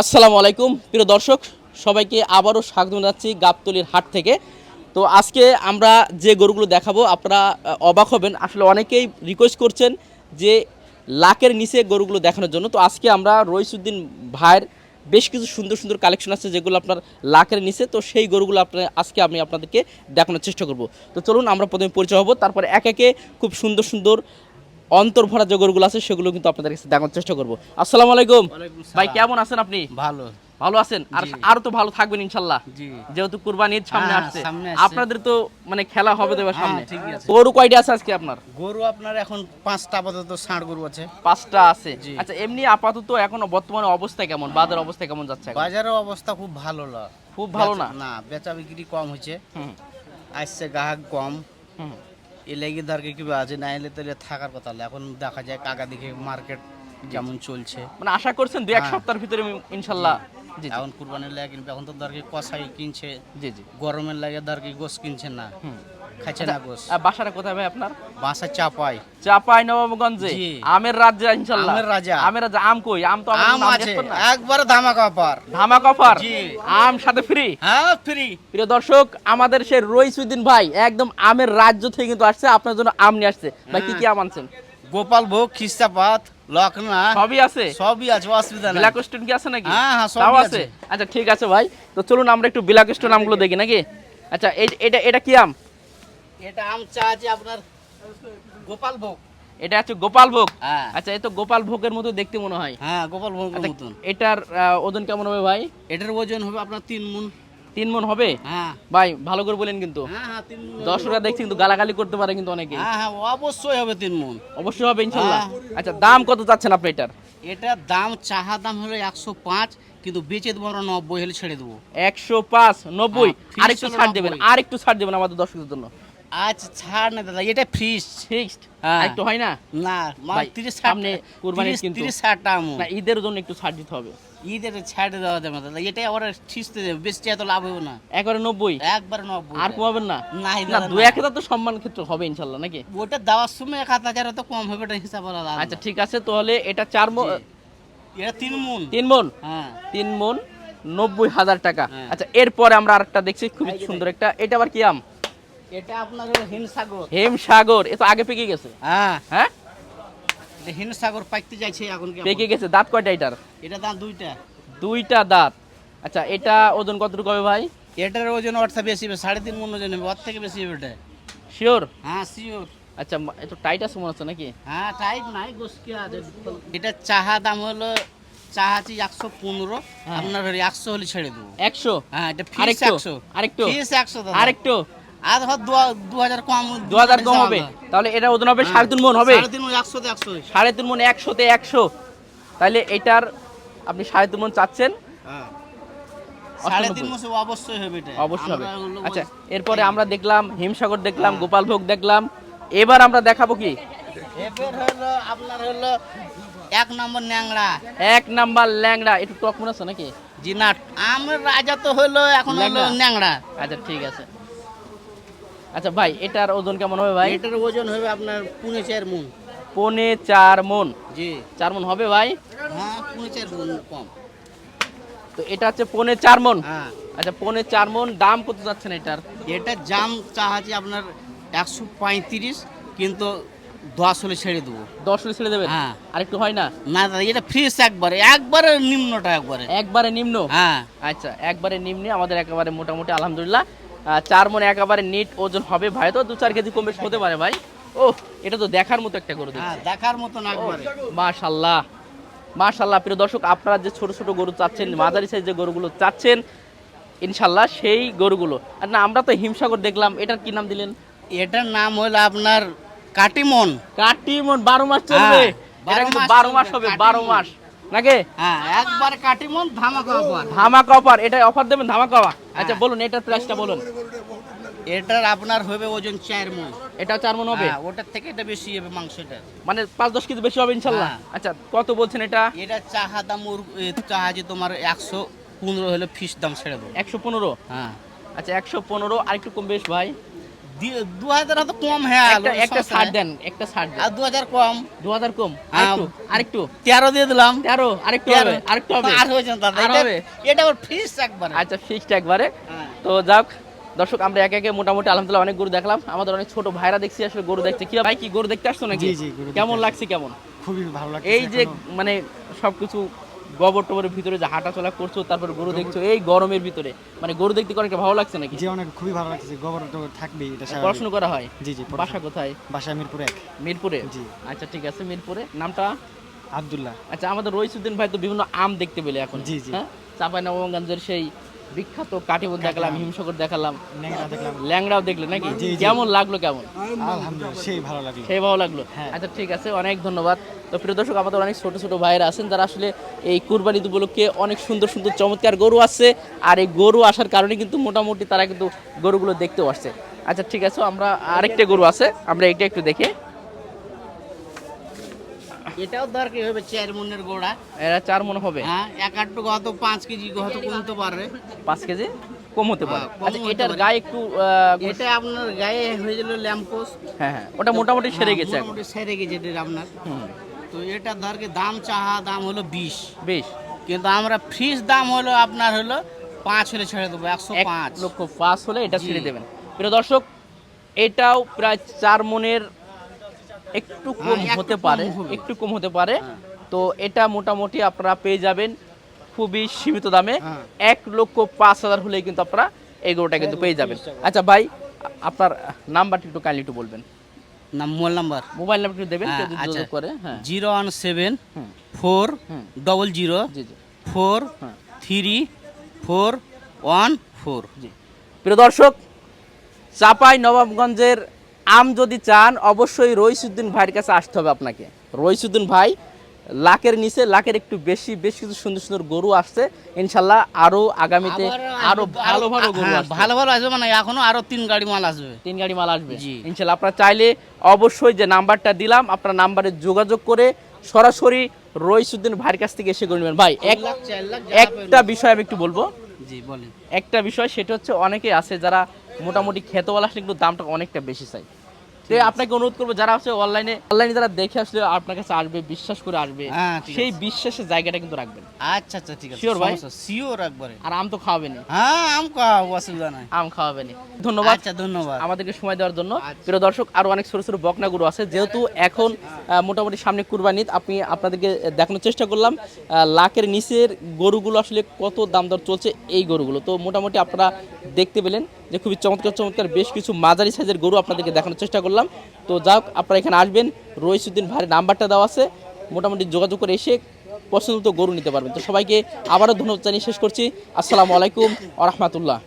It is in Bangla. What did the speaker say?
আসসালামু আলাইকুম, প্রিয় দর্শক, সবাইকে আবারও স্বাগত জানাচ্ছি গাবতলির হাট থেকে। তো আজকে আমরা যে গরুগুলো দেখাবো, আপনারা অবাক হবেন। আসলে অনেকেই রিকোয়েস্ট করছেন যে লাখের নিচে গরুগুলো দেখানোর জন্য। তো আজকে আমরা রইসুদ্দিন ভাইয়ের বেশ কিছু সুন্দর সুন্দর কালেকশন আছে যেগুলো আপনার লাখের নিচে। তো সেই গরুগুলো আপনার, আজকে আমি আপনাদেরকে দেখানোর চেষ্টা করব। তো চলুন আমরা প্রথমে পরিচয় হব, তারপরে এক একে খুব সুন্দর সুন্দর অন্তর্ভরা যে গরুগুলো আছে সেগুলো কিন্তু আপনাদের কাছে দেখানোর চেষ্টা করব। আসসালামু আলাইকুম। ভাই কেমন আছেন আপনি? ভালো। ভালো আছেন? আর আরও তো ভালো থাকবেন ইনশাল্লাহ। যেহেতু কুরবানি ঈদ সামনে হ্যাঁ, আসছে। আপনাদের তো মানে খেলা হবে তো হ্যাঁ, সামনে। গরু কয়টা আছে আজকে আপনার? গরু আপনার এখন পাঁচটা আপাতত ষাঁড় গরু আছে। পাঁচটা আছে। আচ্ছা এমনি আপাতত এখন বর্তমানে অবস্থা কেমন? বাজার অবস্থা কেমন যাচ্ছে বাজারের অবস্থা খুব ভালো না খুব ভালো না? না বেচা বিক্রি কম হয়েছে। আসছে গ্রাহক কম। হুম। এ লেগে ধরকে কি আছে না এলে তাহলে থাকার কথা। এখন দেখা যায় কাকা দিকে মার্কেট যেমন চলছে মানে আশা করছেন দু এক হ্যাঁ। সপ্তাহের ভিতরে ইনশাল্লাহ জি এখন কুরবানির লাগে কিনবে এখন তো ধরকে কষাই কিনছে জি জি গরমের লাগে ধরকে গোস কিনছে না গোস বাসাটা কোথায় ভাই আপনার? বাসা চাপাই। চাপাই নবাবগঞ্জে। আমের আমের রাজা। আমের রাজা আম কই? আম তো আম আছে। একবারে ধামাকা অফার। ধামাক অফার? আম সাথে ফ্রি হ্যাঁ ফ্রি প্রিয় দর্শক আমাদের সেই রইসুদ্দিন ভাই একদম আমের রাজ্য থেকে কিন্তু আসছে আপনার জন্য আম নিয়ে আসছে। ভাই কি কি আম আনছেন? গোপাল ভোগ খিস্তাপাত লখনা সবই আছে? সবই আছে অসুবিধা নাই। ব্ল্যাক স্টোন কি আছে নাকি? হ্যাঁ, হ্যাঁ, তাও আছে। আচ্ছা ঠিক আছে ভাই। তো চলুন আমরা একটু ব্ল্যাক স্টোন আমগুলো দেখি নাকি? আচ্ছা এটা এটা কি আম? এটা আম চা আছে আপনার গোপাল ভোগ। এটা হচ্ছে গোপাল ভোগ? হ্যাঁ। আচ্ছা তো গোপাল ভোগের মতো দেখতে মনে হয়। হ্যাঁ গোপাল ভোগের আচ্ছা, মতন। এটার ওজন কেমন হবে ভাই? এটার ওজন হবে আপনার তিন মুন। তিন মন হবে? হ্যাঁ। ভাই ভালো করে বলেন কিন্তু। হ্যাঁ হ্যাঁ দর্শকরা দেখছি কিন্তু গালাগালি করতে পারে কিন্তু অনেকে। হ্যাঁ হ্যাঁ অবশ্যই হবে তিন মুন। অবশ্যই হবে ইনশাল্লাহ। আচ্ছা দাম কত চাচ্ছেন আপনি এটার? এটার দাম চাহা দাম হলো একশো পাঁচ কিন্তু বেচে দেবো আমরা নব্বই হলে ছেড়ে দেবো। একশো পাঁচ নব্বই। আর একটু ছাড় দেবেন আর একটু ছাড় দেবেন আমাদের দর্শকদের জন্য। আচ্ছা ছাড় না দাদা এটা ফ্রিজ ফিক্সড হ্যাঁ। একটু হয় না? না ভাই, তিরিশ সামনে কুরবানির কিন্তু। তিরিশ ষাটটা আমন না ঈদের জন্য একটু ছাড় দিতে হবে। ঈদের ছাড়ে দেওয়া যাবে না দাদা এটাই আবার ঠিসতে দেবে বেশি এত লাভ হবে না। একবারে নব্বই? একবার নব্বই। আর কমাবেন না? না। এক হাজার তো সম্মান ক্ষেত্রে হবে ইনশাল্লাহ নাকি? ওটা দেওয়ার সময় এক হাত হাজার তো কম হবে এটা হিসাব আলাদা আচ্ছা ঠিক আছে তাহলে এটা চার মন এটা তিন মুন। তিন মন? হ্যাঁ। তিন মন নব্বই হাজার টাকা। হ্যাঁ। আচ্ছা এরপরে আমরা আরেকটা দেখছি যে সুন্দর একটা। এটা আবার কি আম? এটা আপনার হিমসাগর। হেম এ তো আগে পেকে গেছে। হ্যাঁ। হ্যাঁ? হিমসাগর পাইতে যাইছে এখন পেকে গেছে দাঁত কয়টা এটার? এটা দাম দুইটা। দুইটা দাঁত। আচ্ছা এটা ওজন কতটুকু হবে ভাই? এটার ওজন অর্থ বেশি হবে সাড়ে তিন মন ওজন হবে ওর থেকে বেশি হবে এটা। শিওর? হ্যাঁ শিওর। আচ্ছা একটু টাইট আছে মনে হচ্ছে নাকি? হ্যাঁ টাইট নাই গোসকি আছে। এটা চাহা দাম হলো চাহা আছে একশো পনেরো হ্যাঁ। আপনার একশো হলে ছেড়ে দেবো। একশো? হ্যাঁ এটা আরেকটু একশো। আরেকটু। ফিস একশো আরেকটু। আর ধর দু- দু হাজার কম দু হাজার কম হবে। তাহলে এটা ওজন হবে হ্যাঁ। সাড়ে তিন মন হবে? সাড়ে তিন মণ, একশো তো একশো। সাড়ে তিন মন একশোতে একশো। তাহলে এটার আপনি সাড়ে তিন মন চাচ্ছেন? হ্যাঁ। সাড়ে তিন অষ্টানব্বই। মাসে অবশ্যই হবে অবশ্যই হবে। আচ্ছা এরপরে আমরা দেখলাম হিমসাগর দেখলাম হ্যাঁ। গোপাল ভোগ দেখলাম। এবার আমরা দেখাবো কি? হলো আপনার হলো এক নম্বর ন্যাংরা এক নাম্বার ল্যাংড়া। একটু টক মনে আছে নাকি? জি না আমার রাজা তো হলো এখন হলো ল্যাংড়া। আচ্ছা ঠিক আছে। আচ্ছা ভাই এটার ওজন কেমন হবে ভাই? এটার ওজন হবে আপনার পুনে চার মন। পনে চার মন? জি। চার মন হবে ভাই? হ্যাঁ পুনে চার মন কম। তো এটা হচ্ছে পনে চার মন? হ্যাঁ। আচ্ছা পনে চার মন দাম কত যাচ্ছেন এটার? এটার জাম চাহাছি আপনার একশো পঁয়ত্রিশ কিন্তু দশ হলে ছেড়ে দেবো। দশ হলে ছেড়ে দেবেন? হ্যাঁ। আর একটু হয় না? না দাদা এটা ফ্রিজ একবারে। একবারে নিম্নটা একবারে। একবারে নিম্ন? হ্যাঁ। আচ্ছা একবারে নিম্নে আমাদের একেবারে মোটামুটি আলহামদুলিল্লাহ। চার মনে একেবারে নিট ওজন হবে ভাই। তো দু চার কেজি কম বেশি হতে পারে ভাই। ও এটা তো দেখার মতো একটা গরু হ্যাঁ দেখার মতন একবারে। মাশাল্লাহ। মাশাল্লাহ প্রিয় দর্শক আপনারা যে ছোট ছোট গরু চাচ্ছেন মাঝারি সাইজ যে গরুগুলো চাচ্ছেন ইনশাল্লাহ সেই গরুগুলো। আর না আমরা তো হিমসাগর দেখলাম। এটার কি নাম দিলেন? এটার নাম হলো আপনার কাটিমন। কাটিমন বারো মাস চলবে। হ্যাঁ, বারো মাস হবে বারো মাস। নাকি? হ্যাঁ একবার কাটিমন ধামাকা অফার ধামাকা অফার এটা অফার দেবেন ধামাকা? আচ্ছা হ্যাঁ। বলুন এটার প্রাইসটা বলুন। এটার আপনার হবে ওজন চার মন। এটা চার মন হবে? হ্যাঁ, ওটার থেকে এটা বেশি হবে মাংসটা মানে পাঁচ দশ কেজি বেশি হবে ইনশাল্লাহ? হ্যাঁ। আচ্ছা কত বলছেন এটা? এটা চাহা দাম ওর চাহা যে তোমার একশো পনেরো হলে ফিস দাম ছেড়ে দেবো। একশো পনেরো? হ্যাঁ। আচ্ছা একশো পনেরো আর একটু কম বেশ ভাই। দু হাজার তো কম হ্যাঁ একটা ছাড় দেন একটা ছাড় দেন। আর দু হাজার কম। দু হাজার কম। হ্যাঁ। আরেকটু আরেকটু। তেরো দিয়ে দিলাম। তেরো আরেকটু হবে আরেকটু হবে। আর হয়েছে দাদা এটা- হবে? এটা আবার ফিস একবার। আচ্ছা ফিক্সড একবারে। তো যাক দর্শক আমরা একে একে মোটামুটি আলহামদুলিল্লাহ অনেক গরু দেখলাম। আমাদের অনেক ছোট ভাইরা দেখছি আসলে গরু দেখতে কি ভাই কি গরু দেখতে আসছো নাকি? কেমন লাগছে কেমন? খুবই ভালো লাগছে এই যে মানে সবকিছু গোবর টোবরের ভিতরে যে হাঁটা চলা করছ তারপর গরু দেখছ এই গরমের ভিতরে। মানে গরু দেখতে অনেকটা ভালো লাগছে নাকি? জি অনেক খুবই ভালো লাগছে গোবর টোবর থাকবে এটা। পড়াশোনা করা হয়? জি জি। বাসা কোথায়? বাসা মিরপুরে এক। মিরপুরে? জি। আচ্ছা ঠিক আছে মিরপুরে। নামটা? আব্দুল্লাহ। আচ্ছা আমাদের রইসুদ্দিন ভাই তো বিভিন্ন আম দেখতে পেলে এখন। জি, জি। হ্যাঁ? চাপাই নবগঞ্জের সেই বিখ্যাত কাটিমন দেখালাম হিমসাগর দেখালাম। ল্যাংড়াও দেখলে নাকি। কেমন লাগল কেমন? সেই ভালো লাগল। সেই ভালো লাগল। হ্যাঁ। আচ্ছা ঠিক আছে অনেক ধন্যবাদ। তো প্রিয় দর্শক আমাদের অনেক ছোট ছোট ভাইয়েরা আছেন যারা আসলে এই কুরবানি উপলক্ষে অনেক সুন্দর সুন্দর চমৎকার গরু আসছে। আর এই গরু আসার কারণে কিন্তু মোটামুটি তারা কিন্তু গরুগুলো দেখতেও আসছে। আচ্ছা ঠিক আছে আমরা আরেকটা গরু আছে আমরা এটা একটু দেখি। এটাও দরকার হবে? চার মনের গোড়া। এরা চার মনে হবে। হ্যাঁ এক আটটু হয়তো পাঁচ কেজি হয়তো কমতে পারে পাঁচ কেজি কম হতে পারে। হ্যাঁ, আচ্ছা এটার গায়ে একটু এটা আপনার গায়ে হয়ে গেল ল্যাম্পোস। হ্যাঁ হ্যাঁ ওটা মোটামুটি সেরে গেছে। মোটামুটি সেরে গেছে এটা আপনার। তো এটা ধরকে দাম চাহা দাম হলো বিশ। বেশ। কিন্তু আমরা ফ্রিজ দাম হলো আপনার হলো পাঁচ হলে ছেড়ে দেবো একশো এক পাঁচ। লক্ষ পাঁচ হলে এটা ছেড়ে দেবেন। প্রিয় দর্শক এটাও প্রায় চার মনের একটু কম হ্যাঁ, হতে পারে একটু কম হতে পারে। হ্যাঁ। তো এটা মোটামুটি আপনারা পেয়ে যাবেন খুবই সীমিত দামে। হ্যাঁ। এক লক্ষ পাঁচ হাজার হলেই কিন্তু আপনারা এই গরুটা কিন্তু পেয়ে যাবেন। আচ্ছা ভাই আপনার নাম্বারটি একটু কাইন্ডলি একটু বলবেন। না মোবাইল নাম্বার। মোবাইল নাম্বার একটু দেবেন হ্যাঁ, কেউ আচ্ছা। যোগাযোগ করে হ্যাঁ। Zero one seven four double zero four হ্যাঁ। Three four one four. জি। প্রিয় দর্শক চাপাই নবাবগঞ্জের আম যদি চান অবশ্যই রইসুদ্দিন ভাইয়ের কাছে আসতে হবে আপনাকে। রইসুদ্দিন ভাই লাখের নিচে লাখের একটু বেশি বেশ কিছু সুন্দর সুন্দর গরু আসছে। ইনশাল্লাহ আরও আগামীতে আরও ভালো ভালো গরু হ্যাঁ, ভালো ভালো আসবে মানে এখনও আরও তিন গাড়ি মাল আসবে। তিন গাড়ি মাল আসবে। ইনশাল্লাহ আপনারা চাইলে অবশ্যই যে নাম্বারটা দিলাম আপনার নাম্বারে যোগাযোগ করে সরাসরি রইসুদ্দিন ভাইয়ের কাছ থেকে এসে করে নেবেন। ভাই একটা বিষয় আমি একটু বলব। জি বলেন। একটা বিষয় সেটা হচ্ছে অনেকে আছে যারা মোটামুটি খেতেওয়ালা আসলে কিন্তু দামটা অনেকটা বেশি চাই। তো আপনাকে অনুরোধ করব যারা হচ্ছে অনলাইনে অনলাইনে যারা দেখে আসলে আপনার কাছে আসবে বিশ্বাস করে আসবে হ্যাঁ, সেই বিশ্বাসের জায়গাটা কিন্তু রাখবেন। আচ্ছা আচ্ছা ঠিক আছে। Sure ভাই? শিওর একবারে। আর আম তো খাওয়াবেনি হ্যাঁ আম খাওয়াবো অসুবিধা নাই। আম খাওয়াবেনি ধন্যবাদ। আচ্ছা ধন্যবাদ। আমাদেরকে সময় দেওয়ার জন্য। আচ্ছা। প্রিয় দর্শক আরও অনেক ছোট ছোট বকনা গরু আছে। যেহেতু এখন মোটামুটি সামনে কুরবানি আপনি আপনাদেরকে দেখানোর চেষ্টা করলাম লাখের নিচের গরুগুলো আসলে কত দাম দর চলছে এই গরুগুলো। তো মোটামুটি আপনারা দেখতে পেলেন। যে খুবই চমৎকার চমৎকার বেশ কিছু মাঝারি সাইজের গরু আপনাদেরকে দেখানোর চেষ্টা করলাম। তো যাক আপনারা এখানে আসবেন রইসুদ্দিন ভাইয়ের নাম্বারটা দেওয়া আছে। মোটামুটি যোগাযোগ করে এসে পছন্দ গরু নিতে পারবেন। তো সবাইকে আবারও ধন্যবাদ জানিয়ে শেষ করছি। আসসালামু আলাইকুম আ রহমতুল্লাহ।